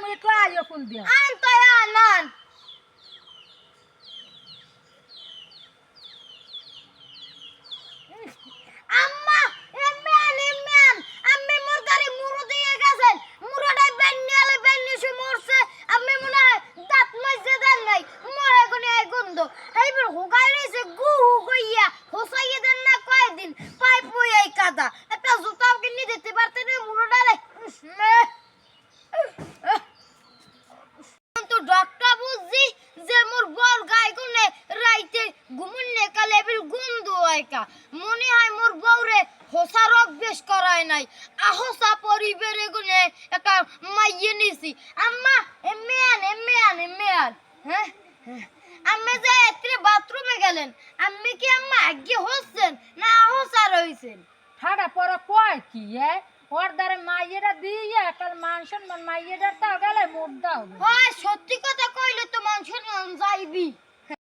মুই একটু আইও ফুল দিয়া আন তো আন আন আম্মা এমেন এমেন আম্মি মোর গাড়ি মুরু দিয়ে গেছেন মুরুটাই বেন্নিয়ালে বেন্নিসু মরছে আম্মি মনে দাঁত মাইছে দেন নাই মরে কোনি এই গন্ধ এইবার হুগাই রইছে গু হু কইয়া দেন না কয়দিন পাইপ এই কাদা আইকা মনে হয় মোর বউরে হোসা রোগ বেশ করায় নাই। আহসা পরিবারে গুনে একটা মাইয়ে নিছি। আম্মা এমে আন এমে আন এমে আন হ্যাঁ? হ্যাঁ। আম্মা যে এত্রে বাথরুমে গেলেন আম্মি কি আম্মা আগে হচ্ছেন না আহসা রইছেন? ঠাডা পর কয় কি এ? ওর দ্বারে মাইয়েরা দিয়ে কাল মান সম্মান মাইয়েটার তাও গেলে মোট দাও। হয় সত্যি